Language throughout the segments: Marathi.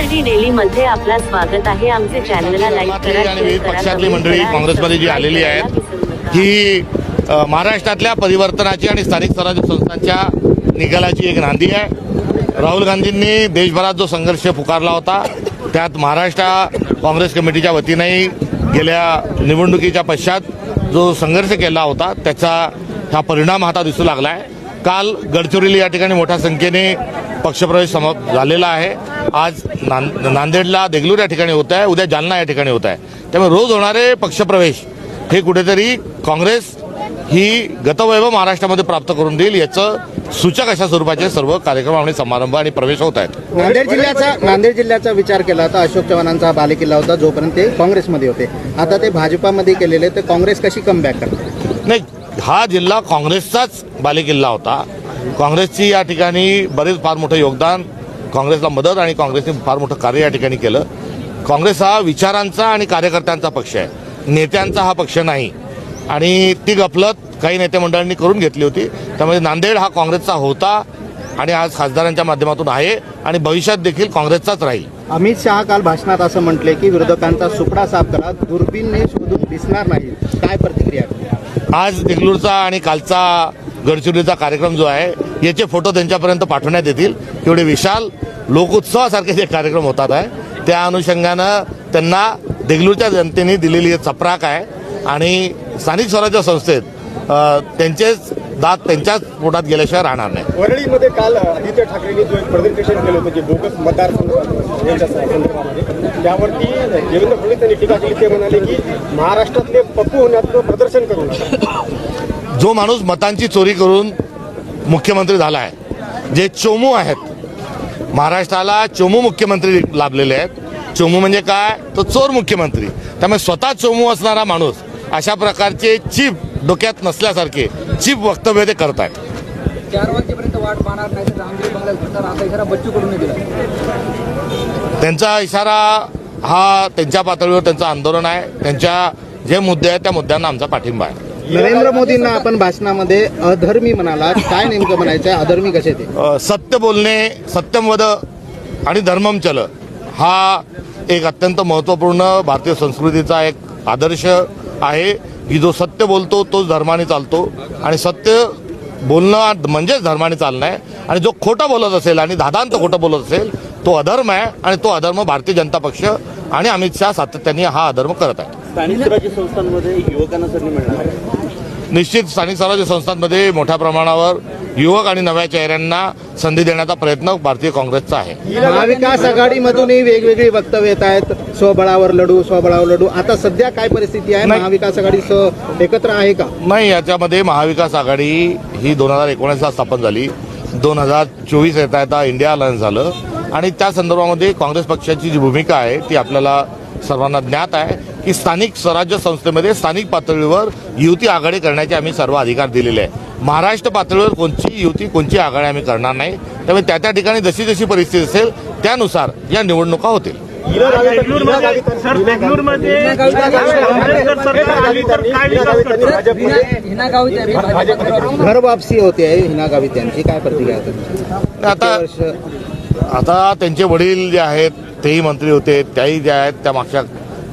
डी डेली मध्ये आपलं स्वागत आहे. आमचे चॅनलला लाईक करा आणि विविध पक्षातली मंडळी काँग्रेसमध्ये जी आलेली आहेत. ही महाराष्ट्रातल्या परिवर्तनाची आणि स्थानिक स्वराज्य संस्थांच्या निकालाची एक नांदी आहे. राहुल गांधींनी देशभरात जो संघर्ष पुकारला होता त्यात महाराष्ट्र काँग्रेस कमिटीच्या वतीनेही गेल्या निवडणुकीच्या पश्चात जो संघर्ष केला होता त्याचा हा परिणाम आता दिसू लागला आहे काल गडचिरोली या ठिकाणी मोठ्या संख्येने पक्षप्रवेश समाप्त झालेला आहे. आज नां नांदेडला देगलूर या ठिकाणी होत आहे उद्या जालना या ठिकाणी होत आहे. त्यामुळे रोज होणारे पक्षप्रवेश हे कुठेतरी काँग्रेस ही गतवैभव महाराष्ट्रामध्ये प्राप्त करून देईल याचं सूचक अशा स्वरूपाचे सर्व कार्यक्रम आणि समारंभ आणि प्रवेश होत आहेत. नांदेड जिल्ह्याचा नांदेड जिल्ह्याचा विचार केला तर अशोक चव्हाणांचा हा बालेकिल्ला होता जोपर्यंत ते काँग्रेसमध्ये होते. आता ते भाजपामध्ये केलेले तर काँग्रेस कशी कमबॅक करते? नाही हा जिल्हा काँग्रेसचाच बालेकिल्ला होता. काँग्रेसची या ठिकाणी बरेच फार मोठं योगदान काँग्रेसला मदत आणि काँग्रेसने फार मोठं कार्य या ठिकाणी केलं. काँग्रेस हा विचारांचा आणि कार्यकर्त्यांचा पक्ष आहे. नेत्यांचा हा पक्ष नाही. आणि ती गफलत काही नेते मंडळांनी करून घेतली होती. त्यामुळे नांदेड हा काँग्रेसचा होता आणि आज खासदारांच्या माध्यमातून आहे आणि भविष्यात देखील काँग्रेसचाच राहील. अमित शहा काल भाषणात असं म्हटले की विरोधकांचा सुपडा साफ करा दुर्बीनने शोधून दिसणार नाही काय प्रति- आज देगलूरचा आणि कालचा गडचिरोलीचा कार्यक्रम जो आहे याचे फोटो त्यांच्यापर्यंत पाठवण्यात येतील. एवढे विशाल लोकोत्सवासारखे जे कार्यक्रम होतात आहे त्या अनुषंगानं त्यांना देगलूरच्या जनतेने दिलेली एक चपराक आहे. आणि स्थानिक स्वराज्य संस्थेत त्यांचेच दात त्यांच्याच पोटात गेल्याशिवाय राहणार नाही. वरळीमध्ये काल आदित्य ठाकरेंनी जो एक प्रेझेंटेशन केलं होतं जे बोगस मतदार यांच्या संदर्भामध्ये त्यावरती देवेंद्र फडणवीस यांनी टीका केली ते म्हणाले की महाराष्ट्रातले पप्पू होण्याचं प्रदर्शन करू नका जो माणूस मतांची चोरी करून मुख्यमंत्री झाला आहे जे चोमू आहेत महाराष्ट्राला चोमू मुख्यमंत्री लाभलेले आहेत. चोमू म्हणजे काय? तो चोर मुख्यमंत्री. त्यामुळे स्वतः चोमू असणारा माणूस अशा प्रकारचे चीप डोक्यात नसल्यासारखे चीप वक्तव्य ते करत आहेत चार वाजेपर्यंत वाट पाहणार नाही तर रामगिरी बंगल्यात घुसणार असा इशारा बच्चू कडून दिला. त्यांचा इशारा हा त्यांच्या पातळीवर त्यांचं आंदोलन आहे. त्यांच्या जे मुद्दे आहेत त्या मुद्द्यांना आमचा पाठिंबा आहे. नरेंद्र मोदींना आपण भाषणामध्ये अधर्मी म्हणाला काय नेमकं म्हणायचं आहे अधर्मी कसे ते? अ, सत्य बोलणे सत्यम वद आणि धर्मम चल हा एक अत्यंत महत्त्वपूर्ण भारतीय संस्कृतीचा एक आदर्श आहे. की जो सत्य बोलतो तोच धर्माने चालतो. आणि सत्य बोलणं म्हणजेच धर्माने चालणं आहे. आणि जो खोटं बोलत असेल आणि धादांत खोटं बोलत असेल तो अधर्म आहे आणि तो अधर्म भारतीय जनता पक्ष आणि अमित शहा सातत्याने हा अधर्म करत आहे स्थानिक स्वराज्य संस्थांमध्ये युवकांना संधी मिळणार आहे. निश्चित स्थानिक स्वराज्य संस्थांमध्ये मोठ्या प्रमाणावर युवक आणि नव्या चेहऱ्यांना संधी देण्याचा प्रयत्न भारतीय काँग्रेसचा आहे. महाविकास आघाडीमधूनही वेगवेगळी वक्तव्य येत आहेत. स्वबळावर लढू स्वबळावर लढू. आता सध्या काय परिस्थिती आहे. महाविकास आघाडी एकत्र आहे का? नाही याच्यामध्ये महाविकास आघाडी ही दोन हजार एकोणीसला स्थापन झाली. दोन हजार चोवीस येता येता इंडिया अलायन्स झालं. आणि त्या संदर्भामध्ये काँग्रेस पक्षाची जी भूमिका आहे ती आपल्याला सर्वांना ज्ञात आहे की स्थानिक स्वराज्य संस्थेमध्ये स्थानिक पातळीवर युती आघाडी करण्याचे आम्ही सर्व अधिकार दिलेले आहे. महाराष्ट्र पातळीवर कोणची युती कोणची आघाडी आम्ही करणार नाही. त्यामुळे त्या त्या ठिकाणी जशी जशी परिस्थिती असेल त्यानुसार या निवडणुका होतील. गावी घर वापसी होते हिना गावित यांची काय प्रतिक्रिया? आता आता त्यांचे वडील जे आहेत तेही मंत्री होते त्याही जे आहेत त्या मागच्या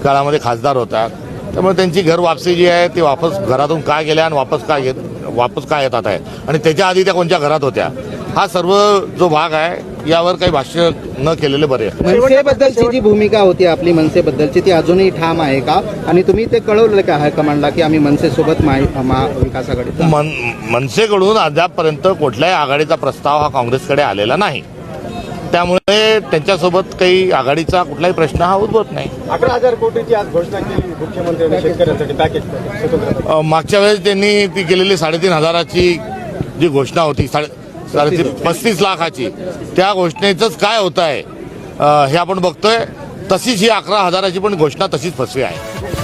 काळामध्ये खासदार होत्या त्यामुळे त्यांची घर वापसी जी आहे ती वापस घरातून का गेल्या आणि वापस का येत वापस का येतात आहे? आणि त्याच्या आधी त्या कोणत्या घरात होत्या? हा सर्व जो भाग आहे यावर काही भाष्य न केलेले बरे. मनसेबद्दलची जी भूमिका होती आपली मनसेबद्दलची ती अजूनही ठाम आहे का? आणि तुम्ही ते कळवलं का हायकमांडला की आम्ही मनसेसोबत महा- महाविकास आघाडीचा मन मनसेकडून अद्यापपर्यंत कुठल्याही आघाडीचा प्रस्ताव हा काँग्रेसकडे आलेला नाही. त्यामुळे त्यांच्यासोबत काही आघाडीचा कुठलाही प्रश्न हा उद्भवत नाही. अकरा हजार कोटीची आज घोषणा केली मुख्यमंत्र्यांनी शेतकऱ्यांसाठी पॅकेज मागच्या वेळेस त्यांनी ती केलेली साडेतीन हजाराची जी घोषणा होती साडे साडेतीन पस्तीस. लाखाची त्या घोषणेचंच काय होत आहे हे आपण बघतोय. तशीच ही अकरा हजाराची पण घोषणा तशीच फसवी आहे.